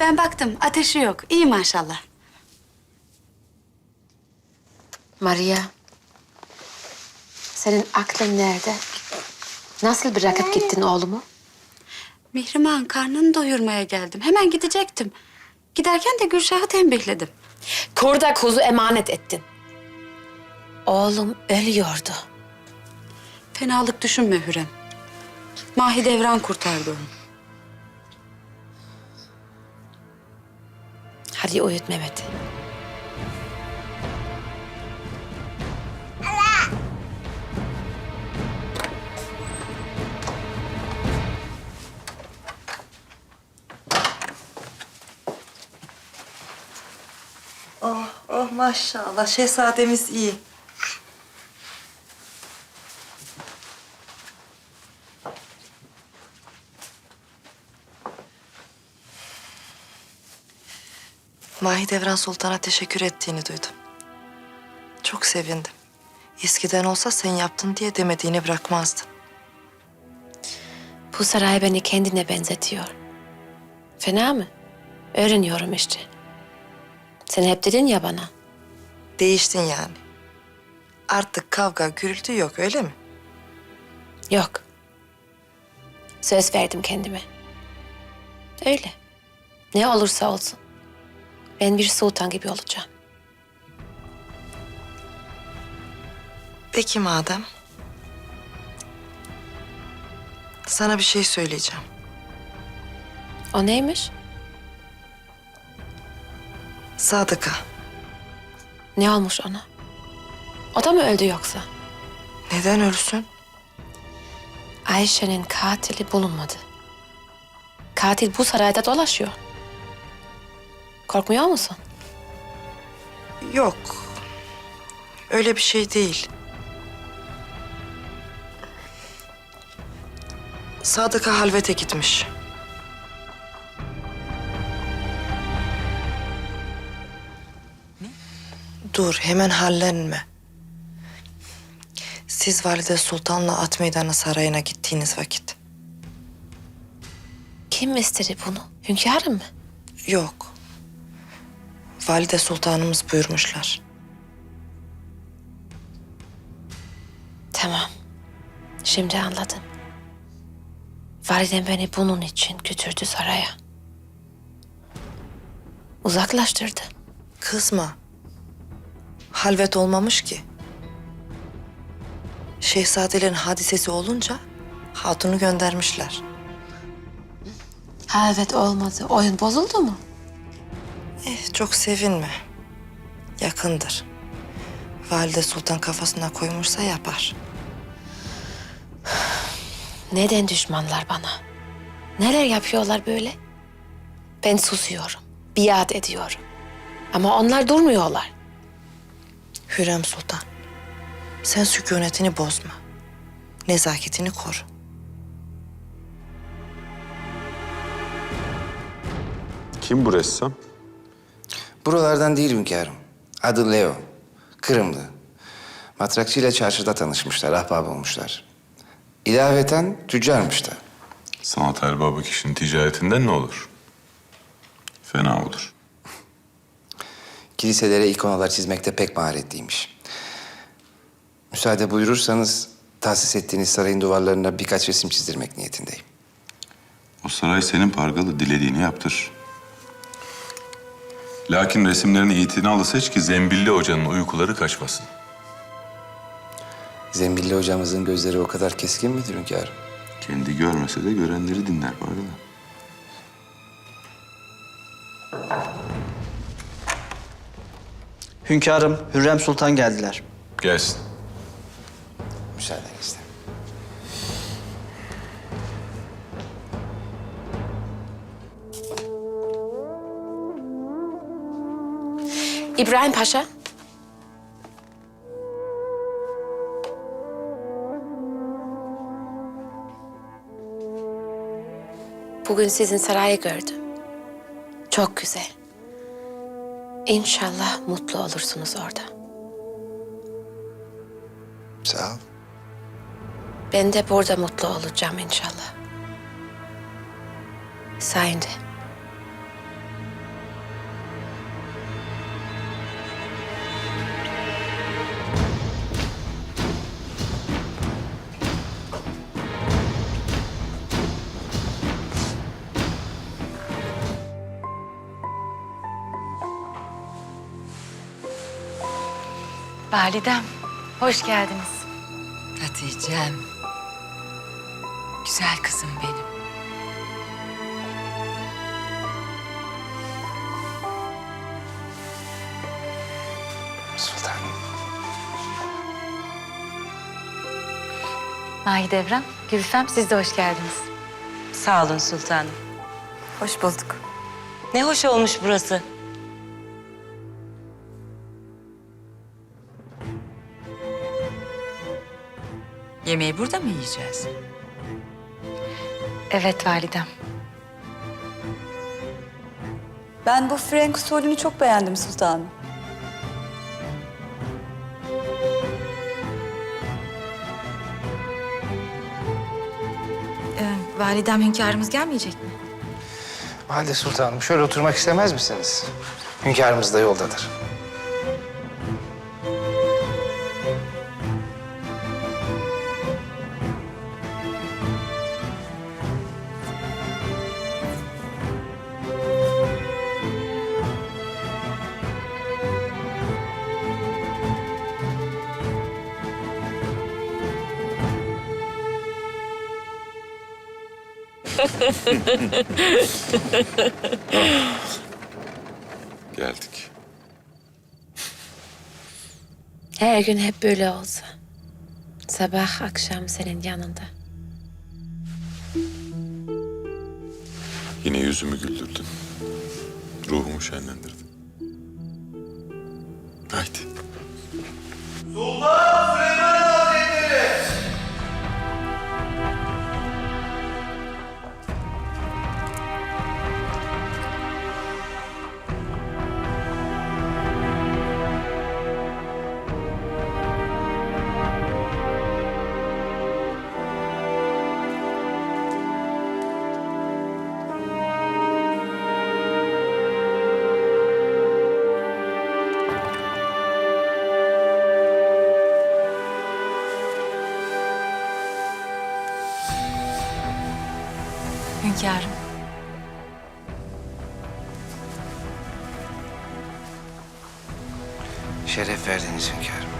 Ben baktım ateşi yok. İyi maşallah. Maria, senin aklın nerede? Nasıl bırakıp gittin oğlumu? Mihrimah'ın karnını doyurmaya geldim. Hemen gidecektim. Giderken de Gülşah'ı tembihledim. Kurda kuzu emanet ettin. Oğlum ölüyordu. Fenalık düşünme Hürrem. Mahidevran kurtardı onu. Hadi uyut Mehmet'i. Oh, oh maşallah. Şehzademiz iyi. Mahidevran Sultan'a teşekkür ettiğini duydum. Çok sevindim. Eskiden olsa sen yaptın diye demediğini bırakmazdı. Bu saray beni kendine benzetiyor. Fena mı? Öğreniyorum işte. Sen hep dedin ya bana. Değiştin yani. Artık kavga gürültü yok öyle mi? Yok. Söz verdim kendime. Öyle. Ne olursa olsun. Ben bir sultan gibi olacağım. Peki madem. Sana bir şey söyleyeceğim. O neymiş? Sadıka. Ne olmuş ona? O da mı öldü yoksa? Neden ölsün? Ayşe'nin katili bulunmadı. Katil bu sarayda dolaşıyor. Korkmuyor musun? Yok. Öyle bir şey değil. Sadık'a halvete gitmiş. Dur, hemen hallenme. Siz Valide Sultan'la At Meydanı Sarayı'na gittiğiniz vakit. Kim istedi bunu? Hünkârım mı? Yok. Valide Sultanımız buyurmuşlar. Tamam. Şimdi anladım. Validem beni bunun için götürdü saraya. Uzaklaştırdı. Kızma. Halvet olmamış ki. Şehzadelerin hadisesi olunca hatunu göndermişler. Ha evet olmadı. Oyun bozuldu mu? Eh çok sevinme. Yakındır. Valide Sultan kafasına koymuşsa yapar. Neden düşmanlar bana? Neler yapıyorlar böyle? Ben susuyorum. Biat ediyorum. Ama onlar durmuyorlar. Hürrem Sultan. Sen sükunetini bozma. Nezaketini koru. Kim bu ressam? Buralardan değil hünkârım. Adı Leo. Kırımlı. Matrakçıyla çarşıda tanışmışlar, ahbap olmuşlar. İlaveten tüccarmış da. Sanat erbabı kişinin ticaretinden ne olur? Fena olur. Kiliselere ikonalar çizmekte pek maharetliymiş. Müsaade buyurursanız tahsis ettiğiniz sarayın duvarlarına birkaç resim çizdirmek niyetindeyim. O saray senin pargalı dilediğini yaptır. Lakin resimlerini itinalı seç ki Zembilli Hoca'nın uykuları kaçmasın. Zembilli hocamızın gözleri o kadar keskin midir hünkârım? Kendi görmese de görenleri dinler pargalı. Hünkârım, Hürrem Sultan geldiler. Gelsin. Müsaadenizle. İbrahim Paşa. Bugün sizin sarayı gördüm. Çok güzel. İnşallah mutlu olursunuz orada. Sağ ol. Ben de burada mutlu olacağım inşallah. Sayende. Validem, hoş geldiniz. Hatice'm. Güzel kızım benim. Sultanım. Mahidevran, Gülfem siz de hoş geldiniz. Sağ olun sultanım. Hoş bulduk. Ne hoş olmuş burası. Yemeği burada mı yiyeceğiz? Evet validem. Ben bu Frank usulünü çok beğendim sultanım. validem hünkârımız gelmeyecek mi? Valide Sultanım şöyle oturmak istemez misiniz? Hünkârımız da yoldadır. Geldik. Her gün hep böyle olsa. Sabah akşam senin yanında. Yine yüzümü güldürdün. Ruhumu şenlendirdin. Haydi. Hünkârım. Şeref verdiniz hünkârım.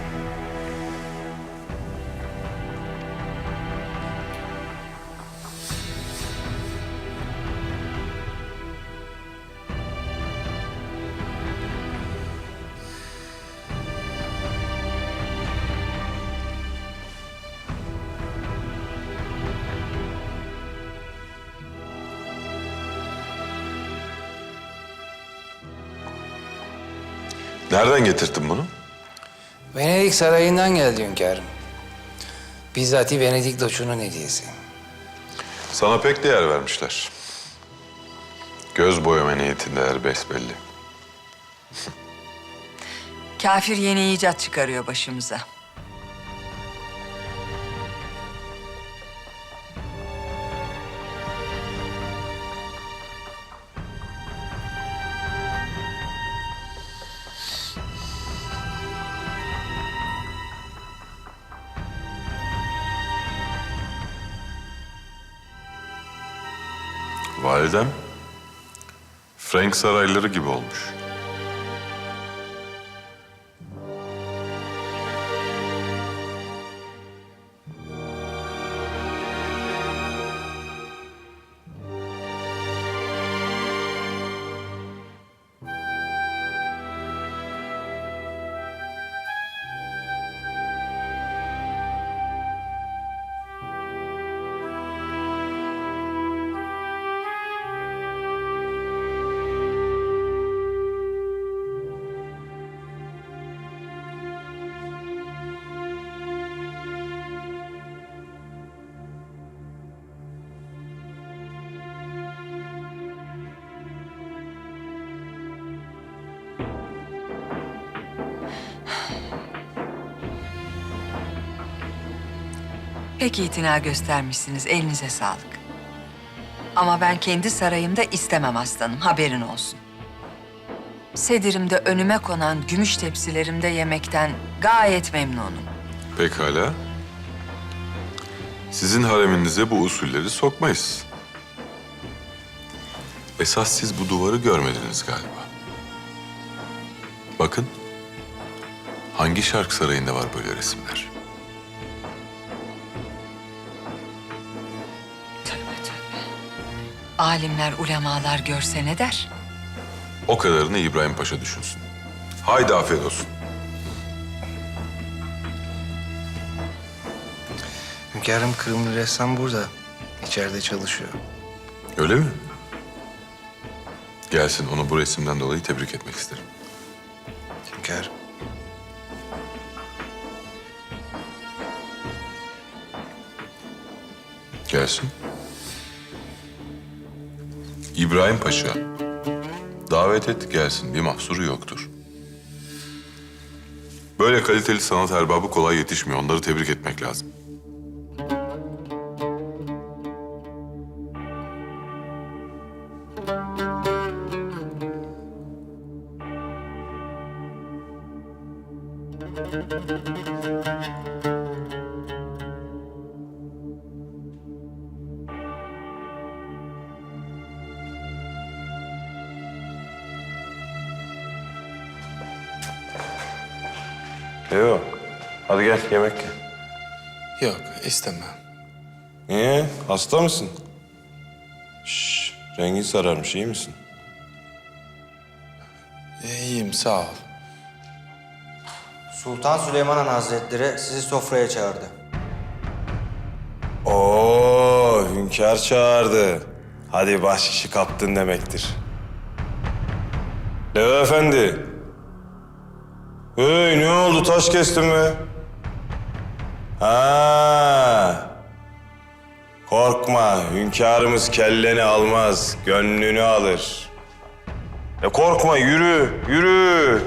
Nereden getirdin bunu? Venedik sarayından geldi hünkârım. Bizzati Venedik loçunun hediyesi. Sana pek değer vermişler. Göz boyama niyetindeler besbelli. Kafir yeni icat çıkarıyor başımıza. Validem, Frank sarayları gibi olmuş. Pek itina göstermişsiniz. Elinize sağlık. Ama ben kendi sarayımda istemem aslanım. Haberin olsun. Sedirimde önüme konan gümüş tepsilerimde yemekten gayet memnunum. Pekala. Sizin hareminize bu usulleri sokmayız. Esas siz bu duvarı görmediniz galiba. Bakın. Hangi şark sarayında var böyle resimler? Alimler, ulemalar görse ne der? O kadarını İbrahim Paşa düşünsün. Haydi afiyet olsun. Hünkârım Kırımlı ressam burada. İçeride çalışıyor. Öyle mi? Gelsin onu bu resimden dolayı tebrik etmek isterim. Hünkârım. Gelsin. İbrahim Paşa. Davet et gelsin. Bir mahsuru yoktur. Böyle kaliteli sanat erbabı kolay yetişmiyor. Onları tebrik etmek lazım. Hasta mısın? Şş, rengin sararmış, iyi misin? İyiyim sağ ol. Sultan Süleyman Han Hazretleri sizi sofraya çağırdı. Oo, hünkâr çağırdı. Hadi baş işi kaptın demektir. Leo efendi. Hey ne oldu taş kestin mi? Ha. Korkma hünkârımız kelleni almaz, gönlünü alır. E korkma yürü, yürü.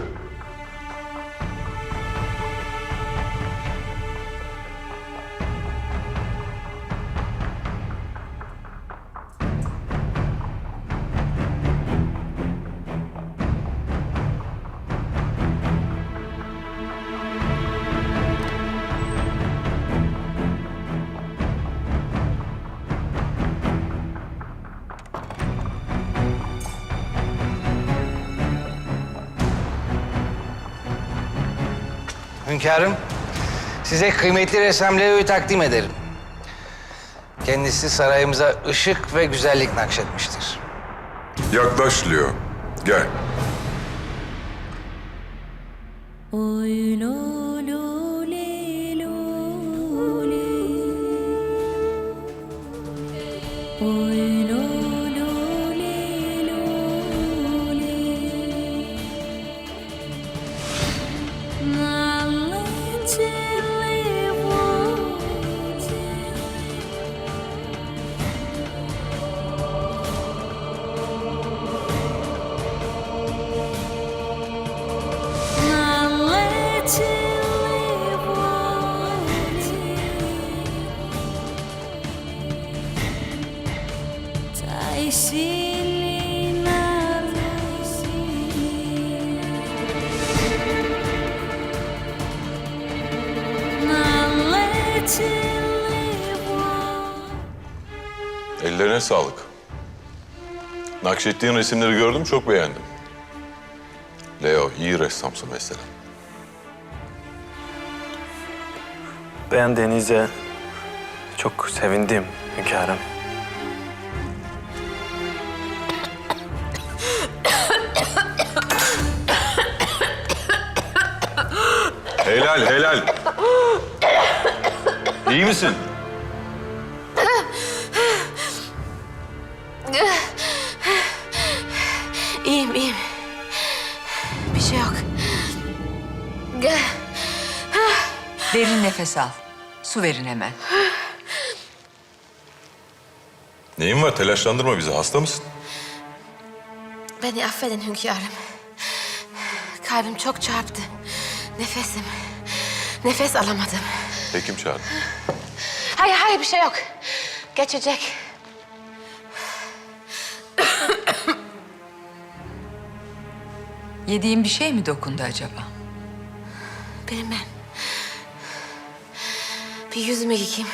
Hünkârım, size kıymetli ressam Leo'yu takdim ederim. Kendisi sarayımıza ışık ve güzellik nakşetmiştir. Yaklaş Leo. Gel. Ellerine sağlık. Nakşettiğin resimleri gördüm, çok beğendim. Leo, iyi ressamsın mesela. Beğendiğinize çok sevindim hünkârım. Helal, helal. İyi misin? Derin nefes al. Su verin hemen. Neyin var? Telaşlandırma bizi. Hasta mısın? Beni affedin hünkârım. Kalbim çok çarptı. Nefesim. Nefes alamadım. Hekim çağır. Hayır hayır bir şey yok. Geçecek. Yediğim bir şey mi dokundu acaba? Bilmem. Bir yüzümü yıkayayım.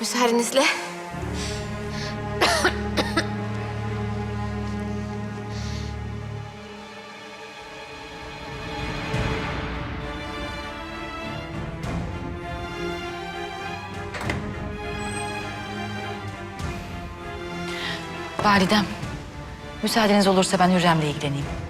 Müsaadenizle. Validem, müsaadeniz olursa ben Hürrem'le ilgileneyim.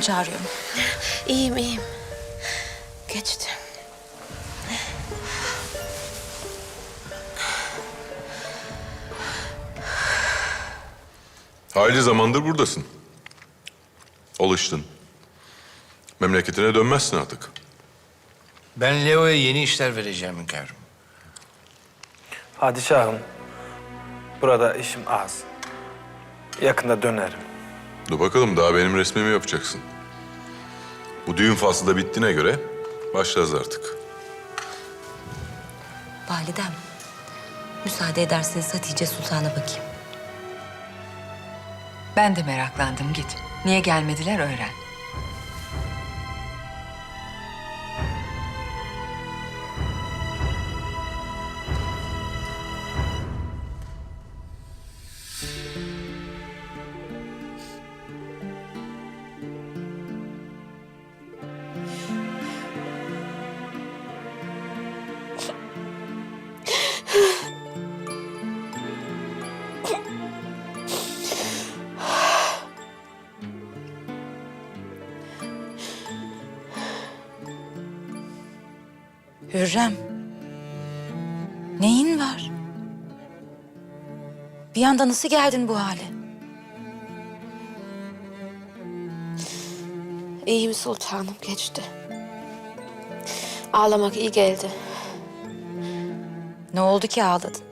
Hekim çağırıyorum. İyiyim iyiyim. Geçti. Hayli zamandır buradasın. Alıştın. Memleketine dönmezsin artık. Ben Leo'ya yeni işler vereceğim hünkârım. Padişahım, burada işim az. Yakında dönerim. Dur bakalım daha benim resmimi yapacaksın. Bu düğün faslı da bittiğine göre başlarız artık. Validem, müsaade ederseniz Hatice Sultan'a bakayım. Ben de meraklandım git. Niye gelmediler öğren. Hürrem. Neyin var? Bir anda nasıl geldin bu hale? İyiyim sultanım, geçti. Ağlamak iyi geldi. Ne oldu ki ağladın?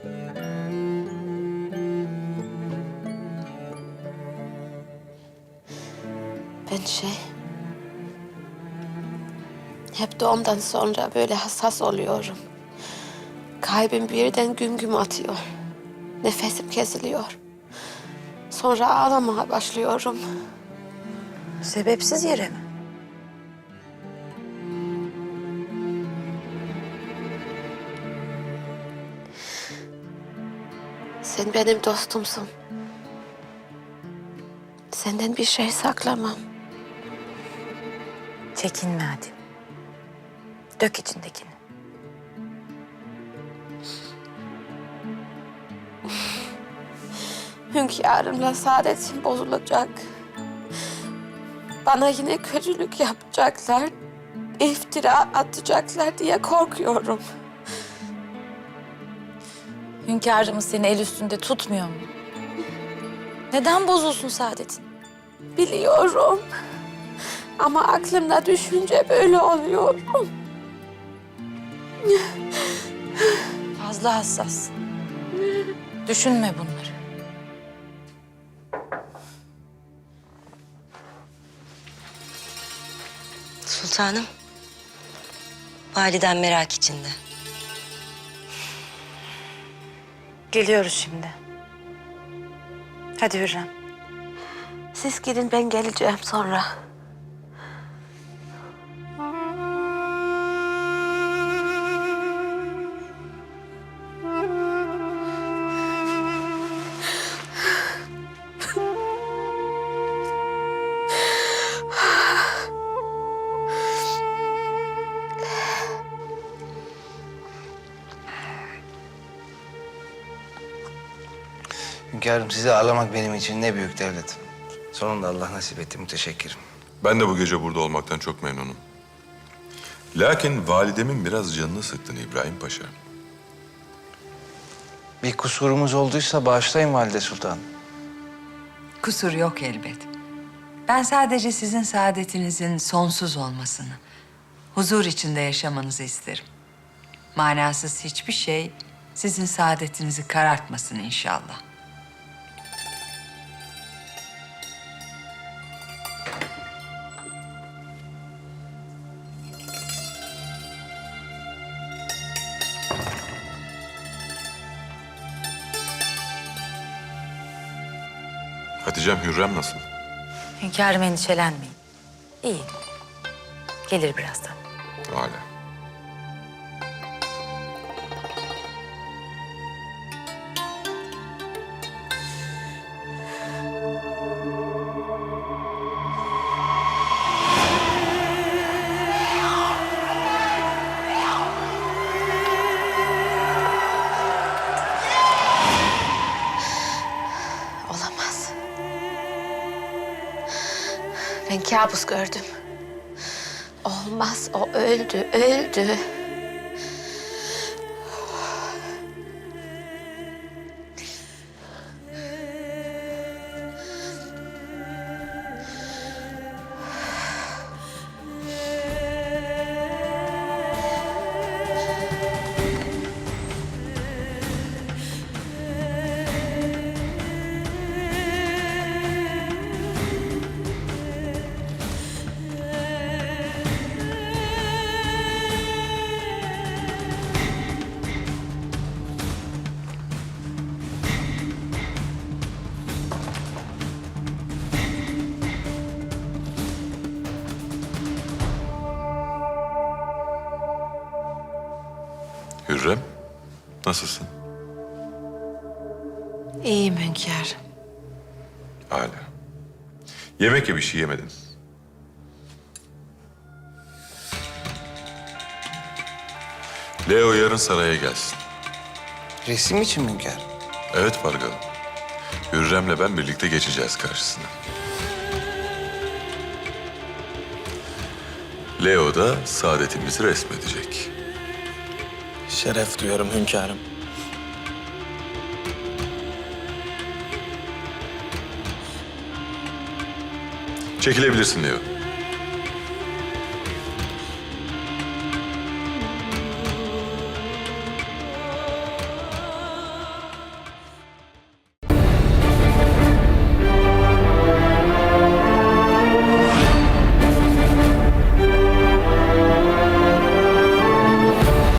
Ben şey... Hep doğumdan sonra böyle hassas oluyorum. Kalbim birden güm güm atıyor. Nefesim kesiliyor. Sonra ağlamaya başlıyorum. Sebepsiz yere mi? Sen benim dostumsun. Senden bir şey saklamam. Çekinme hadi. Dök içindekini. Hünkârımla saadetim bozulacak. Bana yine kötülük yapacaklar, iftira atacaklar diye korkuyorum. Hünkârımız seni el üstünde tutmuyor mu? Neden bozulsun saadetin? Biliyorum. Ama aklımda düşünce böyle oluyor. Fazla hassas. Düşünme bunları. Sultanım. Validen merak içinde. Geliyoruz şimdi. Hadi Hürrem. Siz gidin ben geleceğim sonra. Sizi ağırlamak benim için ne büyük devlet. Sonunda Allah nasip etti, müteşekkirim. Ben de bu gece burada olmaktan çok memnunum. Lakin validemin biraz canını sıktın İbrahim Paşa. Bir kusurumuz olduysa bağışlayın Valide Sultan. Kusur yok elbet. Ben sadece sizin saadetinizin sonsuz olmasını, huzur içinde yaşamanızı isterim. Manasız hiçbir şey sizin saadetinizi karartmasın inşallah. Hatice'm Hürrem nasıl? Hünkârım endişelenmeyin. İyi. Gelir birazdan. Hala. Kabus gördüm. Olmaz, o öldü, öldü. Nasılsın? İyiyim hünkârım. Hala. Yemek ye bir şey yemedin. Leo yarın saraya gelsin. Resim için mi hünkâr? Evet Pargalı. Hürrem'le ben birlikte geçeceğiz karşısına. Leo da saadetimizi resmedecek. Şeref duyuyorum hünkârım. Çekilebilirsin Leo.